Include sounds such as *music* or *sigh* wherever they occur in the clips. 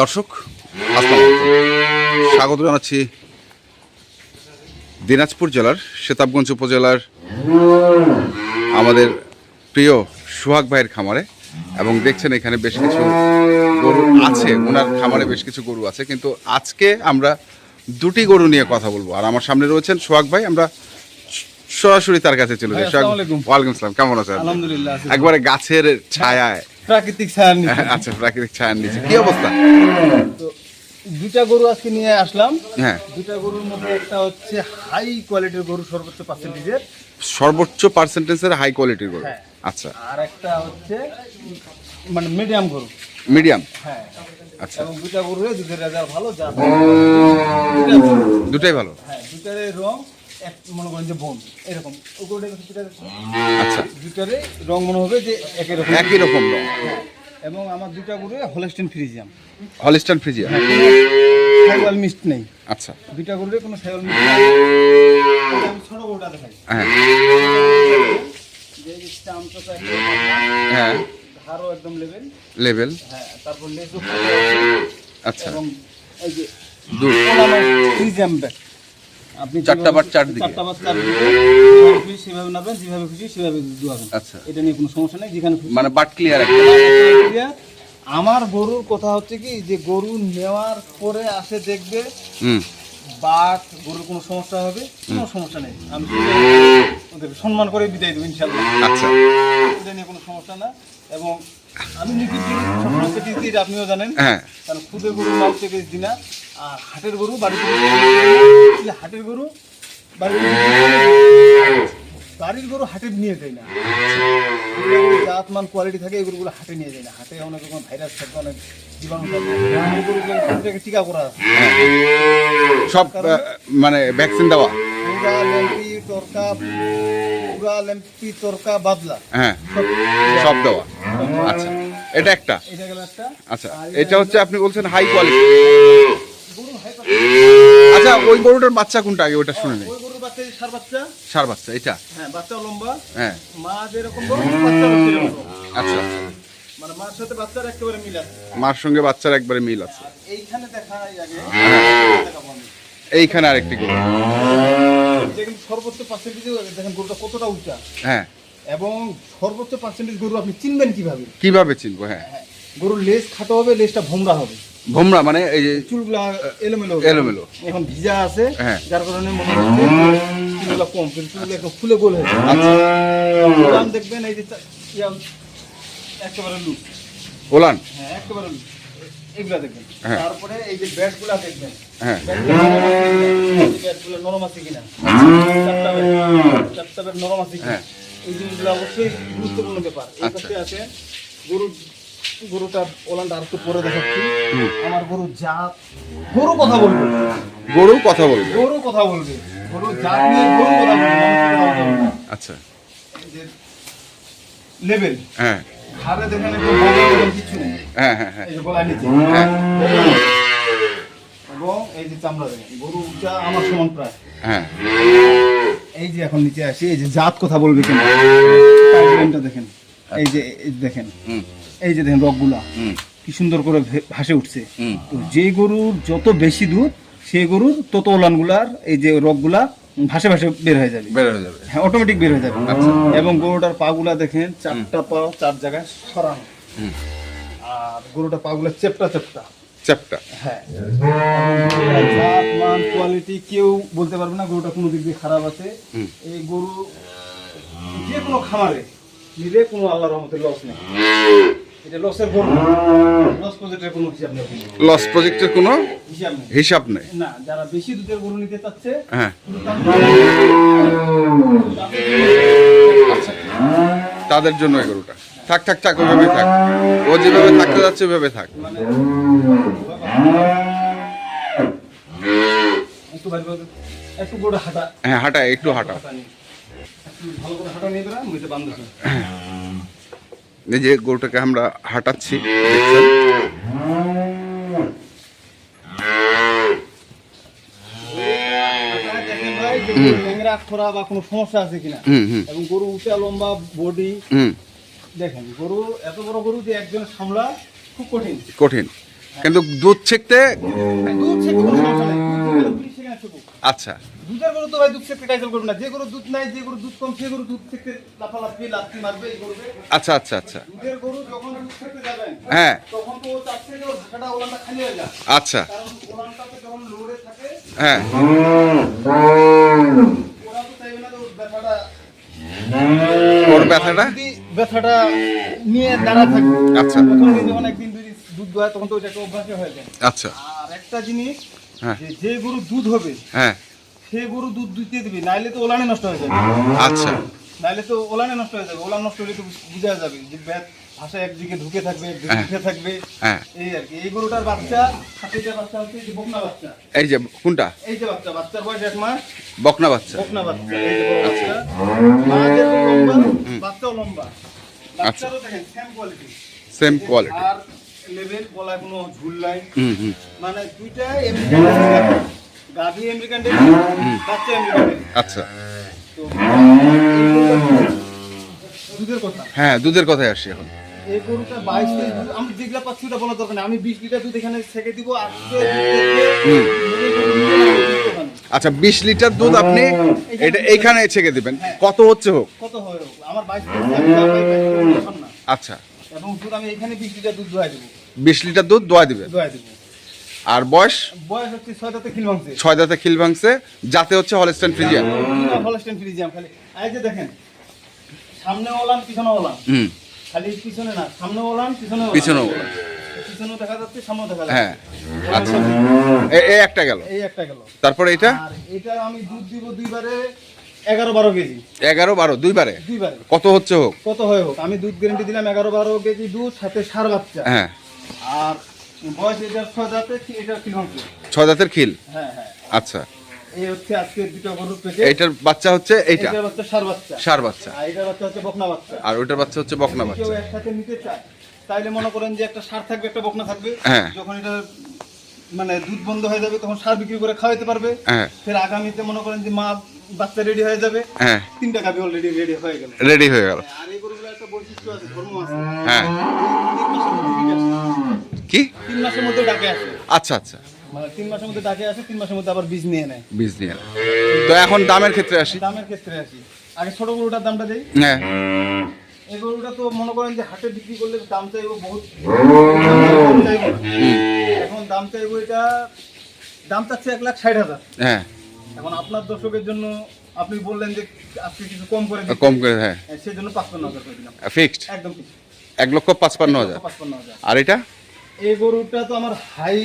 দর্শক স্বাগত জানাচ্ছি দিনাজপুর জেলার সেতাবগঞ্জ উপজেলার আমাদের প্রিয় সোহাগ ভাইয়ের খামারে এবং দেখছেন এখানে বেশ কিছু গরু আছে ওনার খামারে বেশ কিছু গরু আছে কিন্তু আজকে আমরা দুটি গরু নিয়ে কথা বলব। আর আমার সামনে রয়েছেন সোহাগ ভাই আমরা সরাসরি তার কাছে চলে যাই। ওয়ালাইকুম আসসালাম কেমন আছেন? আলহামদুলিল্লাহ একবারে গাছের ছায়ায়। প্রাকৃতিক ছায়ার নিচে। *laughs* আচ্ছা প্রাকৃতিক ছায়ার নিচে। কি অবস্থা? তো দুটা গরু আজকে নিয়ে আসলাম। হ্যাঁ। দুটা গরুর মধ্যে একটা হচ্ছে হাই কোয়ালিটির গরু সর্বোচ্চ পার্সেন্টেজের সর্বোচ্চ পার্সেন্টেজের হাই কোয়ালিটির গরু। হ্যাঁ। আচ্ছা। আর একটা হচ্ছে মানে মিডিয়াম গরু। মিডিয়াম হ্যাঁ। আচ্ছা। এবং দুটা গরু দুধের রেজাল্ট ভালো যা দুটাই ভালো? হ্যাঁ দুটারে রং এক মনে করেন যে বোন এরকম। ওই গরুটা কিন্তু দুটা দেখছ? আচ্ছা। দুটারে রং মনে হবে যে একই রকম। একই রকম রং। এবং আমার দুটা গরু হলেস্টেন ফ্রিজিয়াম হলিস্টান ফ্রিজিয়া সাইওয়াল মিস্ট নেই। আচ্ছা। দুইটা গরুরে কোনো সাইওয়াল মিস্ট নেই। আমি ছোট গরুটা দেখাই। হ্যাঁ। যে যে চামচটা হ্যাঁ। ধারও একদম লেভেল লেভেল হ্যাঁ তারপর লেজও আচ্ছা। এবং এই যে দুধ ফ্রিজিয়াম ব্যাগ। আপনি চারটা যেভাবে- বাট চারদিকে। চারটা বাট চারদিকে যেভাবে সেভাবে নাবেন যেভাবে খুশি সেভাবে দুয়াবেন। আচ্ছা। এটা নিয়ে কোনো সমস্যা নেই যেখানে মানে বাট ক্লিয়ার আমার গরুর কথা হচ্ছে কি যে গরু নেওয়ার পরে আসে দেখবে হুম। বাঘ গরুর কোনো সমস্যা হবে কোনো সমস্যা নেই। আমি ওদের সম্মান করে বিদায় দেবো ইনশাল্লাহ আচ্ছা। এটা নিয়ে কোনো সমস্যা না। এবং আমি নিজে সবসময় প্যাকেজ দিই আপনিও জানেন? হ্যাঁ। কারণ গরু দিই না আর হাটের গরু বাড়িতে হাটের গরু বাড়িতে বাড়ির গরু হাটে নিয়ে যায় না। জাত মান কোয়ালিটি থাকে এই গরুগুলো হাটে নিয়ে যায় না। হাটে অনেক রকম ভাইরাস থাকে অনেক জীবাণু থাকে। টিকা করা সব মানে ভ্যাকসিন দেওয়া। তরকা পুরা লেম্পি তরকা বাদলা। হ্যাঁ সব দেওয়া। আচ্ছা এটা একটা। এটা গেল একটা। আচ্ছা এটা হচ্ছে আপনি বলছেন হাই কোয়ালিটি। আচ্ছা ওই গরুটার বাচ্চা কোনটা আগে ওটা শুনে নেই? ওই গরুর বাচ্চা সার বাচ্চা? সার বাচ্চা এটা? হ্যাঁ বাচ্চা লম্বা। হ্যাঁ। মা যেরকম বড় বাচ্চা আচ্ছা। মানে মার সাথে বাচ্চার একেবারে মিল আছে। মার সঙ্গে বাচ্চার একবারে মিল আছে। এইখানে দেখা আগে। এইখানে আরেকটি গরু। যে কিন্তু সর্বোচ্চ পার্সেন্টেজ দেখেন গরুটা কতটা উঁচা। হ্যাঁ। এবং সর্বোচ্চ পার্সেন্টেজ গরু আপনি চিনবেন কীভাবে? কীভাবে চিনবো? হ্যাঁ। হ্যাঁ গরুর লেজ খাটো হবে লেজটা ভোমরা হবে। ভোমরা মানে এই যে চুলগুলা এলোমেলো এলোমেলো। এখন ভিজা আছে হ্যাঁ। যার কারণে মনে হচ্ছে চুলগুলা কম কিন্তু একদম ফুলে গোল হয়েছে আচ্ছা। দেখবেন এই যে একেবারে লুজ। ওলান হ্যাঁ একেবারে লুজ। এগুলা দেখবেন। হ্যাঁ। তারপরে এই যে ব্যাটগুলা দেখবেন। হ্যাঁ। ব্যাটগুলো নরম আছে কিনা? চারটা ব্যাট নরম আছে কিনা? হ্যাঁ। এই জিনিসগুলো অবশ্যই গুরুত্বপূর্ণ ব্যাপার। এই আচ্ছা। পাশে আছে গরু গরুটা ওলানটা আর একটু পরে দেখাচ্ছি। আমার গরু জাত গরু কথা বলবে। গরু কথা বলবে। গরু কথা বলবে। গরু জাত নিয়ে গরু কথা বলবে। আচ্ছা। এই যে লেভেল হ্যাঁ। দেখেন কিছু নেই। হ্যাঁ হ্যাঁ হ্যাঁ। এই যে গলায় নিচে। হ্যাঁ। এবং এই যে চামড়া দেখেন গরু আমার সমান প্রায়। হ্যাঁ। এই যে এখন নিচে আসি এই যে জাত কথা বলবে কেন? দেখেন। এই যে দেখেন। এই যে দেখেন রকগুলা হুম। কি সুন্দর করে ভাসে উঠছে। তো যে গরুর যত বেশি দুধ সেই গরুর তত ওলানগুলার এই যে রকগুলা ভাসে ভাসে বের হয়ে যাবে। বের হয়ে যাবে। হ্যাঁ অটোমেটিক বের হয়ে যাবে। এবং গরুটার পাগুলা দেখেন চারটা পা চার জায়গায় সরানো। আর গরুটার পাগুলা চেপটা চেপটা চ্যাপটা। হ্যাঁ। জাত মান কোয়ালিটি কেউ বলতে পারবে না গরুটা কোনো দিক দিয়ে খারাপ আছে। এই গরু যে কোনো খামারে নিলে কোনো আল্লাহ রহমতের লস নেই। লস প্রজেক্টের কোনো হিসাব নেই। না যারা বেশি দুধের গরু নিতে চাচ্ছে হ্যাঁ। তাদের জন্য এই গরুটা। থাক থাক থাক ওইভাবে থাক। ও যেভাবে থাকতে যাচ্ছে ওইভাবে থাক। হ্যাঁ হাঁটা একটু হাঁটা। ভালো করে হাঁটা নিয়ে বান্ধছে এই যে গরুটাকে আমরা হাঁটাচ্ছি খোরা বা কোনো সমস্যা আছে কিনা? এবং গরু উঁচা লম্বা বডি। হুম। দেখেন গরু এত বড় গরু যে একজন সামলা খুব কঠিন। কঠিন। কিন্তু দুধ ছেঁকতে দুধ ছেঁকে কোনো সমস্যা নেই দুধ আচ্ছা। দুধের গরু তো ভাই দুধ থেকে কাইজল করবে না। যে গরু দুধ নাই যে গরু দুধ কম সে গরু দুধ থেকে লাফালাফি লাফি মারবে এই করবে। আচ্ছা আচ্ছা আচ্ছা। দুধের গরু যখন দুধ থেকে যাবেন হ্যাঁ। তখন তো যে ওর ঢাকাটা ওলানটা খালি হয়ে যায়। আচ্ছা। কারণ ওলানটাতে যখন লোডে থাকে হ্যাঁ। ওরা তো চাইবে না ওর ব্যথাটা ওর ব্যথাটা? ব্যথাটা নিয়ে দাঁড়া থাকবে আচ্ছা। প্রথম দিন যখন একদিন দুই দুধ দোয় তখন তো ওইটা একটা অভ্যাসে হয়ে যায়। আচ্ছা। আর একটা জিনিস যে যে গরু দুধ হবে হ্যাঁ। সে গরু দুধ দিতে দিবি নাইলে তো ওলানে নষ্ট হয়ে যাবে। আচ্ছা। নাইলে তো ওলানে নষ্ট হয়ে যাবে। ওলান নষ্ট হলে তো বোঝা যাবে যে ব্যাট ভাষা একদিকে ঢুকে থাকবে হ্যাঁ। ঢুকে থাকবে। হ্যাঁ। এই আর কি। এই গরুটার বাচ্চা হাতিটার বাচ্চা হচ্ছে যে বকনা বাচ্চা। এই যে কোনটা? এই যে বাচ্চা বাচ্চার বয়স এক মাস। বকনা বাচ্চা। বকনা বাচ্চা। এই যে বাচ্চা। মা যেরকম লম্বা বাচ্চাও লম্বা। বাচ্চারও দেখেন সেম কোয়ালিটি সেম কোয়ালিটি আর লেভেল গলায় কোনো ঝুল নাই। মানে দুইটা আমেরিকান গাভি আমেরিকান ডেলি বাচ্চা আমেরিকান আচ্ছা। তো দুধের কথা। হ্যাঁ দুধের কথায় আসি এখন। এই গরুটা বাইশ আমি যেগুলা পাচ্ছি ওটা বলার দরকার নেই। আমি বিশ লিটার দুধ এখানে ছেঁকে দিব। আচ্ছা বিশ লিটার দুধ আপনি এটা এইখানে ছেঁকে দিবেন। কত হচ্ছে হোক? কত হয়? আমার বাইশ। আচ্ছা। এবং দুধ আমি এখানে বিশ লিটার দুধ দোয়াই দেবো। বিশ লিটার দুধ দোয়া দিবেন দোয়াই দেবো। আর বয়স? বয়স হচ্ছে ছয় দাঁতে খিল ভাঙছে। ছয় দাঁতে খিল ভাঙছে যাতে হচ্ছে হলস্টেন ফ্রিজিয়ান হলস্টেন ফ্রিজিয়াম খালি এই যে দেখেন সামনে ওলান পিছনে ওলান। হুম। খালি পিছনে না সামনে ওলান পিছনে পিছনেও পিছনেও দেখা যাচ্ছে সামনেও দেখা যাচ্ছে। হ্যাঁ। আচ্ছা। এই একটা গেল। এই একটা গেল। তারপরে এটা আর এটা আমি দুধ দিব দুইবারে এগারো বারো কেজি। এগারো বারো দুইবারে? দুইবারে। কত হচ্ছে হোক? কত হয় হোক? আমি দুধ গ্যারেন্টি দিলাম এগারো বারো কেজি দুধ সাথে সার বাচ্চা। হ্যাঁ। আর বয়স এটার ছয় দাঁতে এটার কি ছয় দাঁতের খিল? হ্যাঁ হ্যাঁ। আচ্ছা। এই হচ্ছে আজকে দুটো গরুর পেটে। এইটার বাচ্চা হচ্ছে এইটা? এটার বাচ্চা সার বাচ্চা। সার বাচ্চা। আর এটার বাচ্চা হচ্ছে বকনা বাচ্চা। আর বাচ্চা হচ্ছে বকনা কেউ বাচ্চা। একসাথে নিতে চায় তাইলে মনে করেন যে একটা সার থাকবে একটা বকনা থাকবে। হ্যাঁ। যখন এটা মানে দুধ বন্ধ হয়ে যাবে তখন সার বিক্রি করে খাওয়াইতে পারবে। হ্যাঁ। ফের আগামীতে মনে করেন যে মা বাচ্চা রেডি হয়ে যাবে। হ্যাঁ। তিনটা গাভি অলরেডি রেডি হয়ে গেল। রেডি হয়ে গেল। আর এই গরুগুলো একটা বৈশিষ্ট্য আছে ধর্ম আছে। হ্যাঁ। কি? তিন মাসের মধ্যে ডাকে আসে। আচ্ছা আচ্ছা। মানে তিন মাসের মধ্যে ডাকে আসে তিন মাসের মধ্যে আবার বীজ নিয়ে নেয়। বীজ নিয়ে। তো এখন দামের ক্ষেত্রে আসি। দামের ক্ষেত্রে আসি। আগে ছোট গরুটার দামটা দেই। হ্যাঁ। এই গরুটা তো মনে করেন যে হাটে বিক্রি করলে দাম চাইব বহুত। এখন দাম চাইব এটা দাম চাচ্ছে এক লাখ ষাট হাজার। হ্যাঁ। এখন আপনার দর্শকের জন্য আপনি বললেন যে আজকে কিছু কম করে কম করে হ্যাঁ। হ্যাঁ, সেই জন্য পাঁচপান্ন হাজার করে দিলাম। ফিক্সড? একদম এক লক্ষ পাঁচপান্ন হাজার? পাঁচপান্ন হাজার। আর এটা? এই গরুটা তো আমার হাই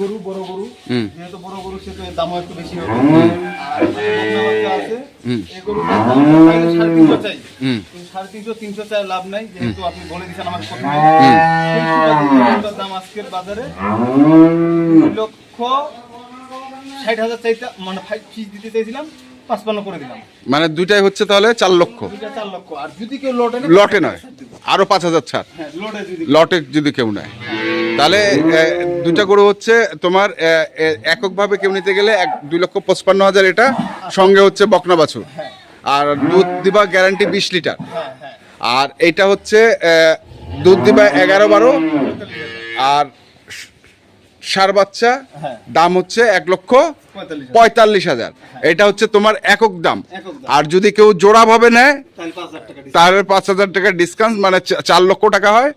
গরু বড় গরু। হুম। যেহেতু বড় গরু সেহেতু দামও একটু বেশি হবে। আর আছে এই দাম চাইলে সাড়ে তিনশো চাই। হুম। সাড়ে তিনশো তিনশো চাই লাভ নাই যেহেতু আপনি বলে দিচ্ছেন গরুটার দাম আজকের বাজারে দুই লক্ষ ষাট হাজার চাইতে মানে ফিস দিতে চাইছিলাম পাঁচপান্ন করে দিলাম। মানে দুইটাই হচ্ছে তাহলে চার লক্ষ? দুইটা চার লক্ষ। আর যদি কেউ লটে নেয়, লটে নয় আরও পাঁচ হাজার ছাড়। হ্যাঁ লটে যদি লটে যদি কেউ নেয়। তাহলে এ, দুইটা গরু হচ্ছে তোমার এ, এ, এককভাবে কেউ নিতে গেলে এক দুই লক্ষ পঁচপান্ন হাজার এটা সঙ্গে হচ্ছে বকনা বাছুর। হ্যাঁ। আর দুধ দিবা গ্যারান্টি বিশ লিটার। হ্যাঁ আর এইটা হচ্ছে এ, দুধ দিবা এগারো বারো। আর সার বাচ্চা হ্যাঁ। দাম হচ্ছে এক লক্ষ পঁয়তাল্লিশ হাজার। এটা হচ্ছে তোমার একক দাম। আর যদি কেউ জোড়া ভাবে নেয় তাহলে পাঁচ হাজার টাকা ডিসকাউন্ট মানে চার লক্ষ টাকা হয়।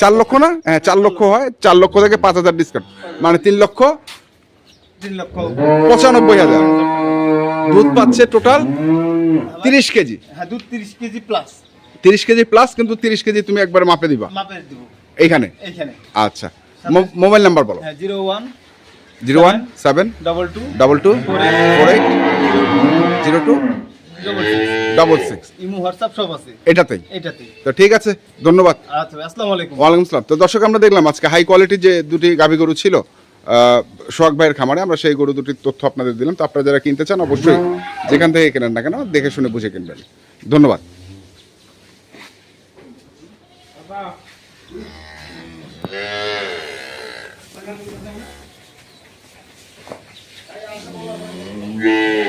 চার লক্ষ না? হ্যাঁ চার লক্ষ হয়। চার লক্ষ থেকে পাঁচ হাজার ডিসকাউন্ট মানে তিন লক্ষ পঁচানব্বই হাজার। দুধ পাচ্ছে টোটাল তিরিশ কেজি। হ্যাঁ দুধ তিরিশ কেজি প্লাস তিরিশ কেজি প্লাস কিন্তু তিরিশ কেজি তুমি একবার মাপে দিবা। এইখানে। আচ্ছা। মোবাইল নাম্বার বলো। হ্যাঁ zero one zero one seven double two double two four eight zero two double six. Imo WhatsApp সব আছে। এটাতেই। এটাতে তো ঠিক আছে ধন্যবাদ। আচ্ছা আসসালামু আলাইকুম। ওয়ালাইকুম আসসালাম। তো দর্শক আমরা দেখলাম আজকে হাই কোয়ালিটির যে দুটি গাভী গরু ছিল সোহাগ ভাইয়ের খামারে আমরা সেই গরু দুটির তথ্য আপনাদের দিলাম। তো আপনারা যারা কিনতে চান অবশ্যই যেখান থেকে কেনেন না কেন দেখে শুনে বুঝে কিনবেন। ধন্যবাদ। Mm, yeah.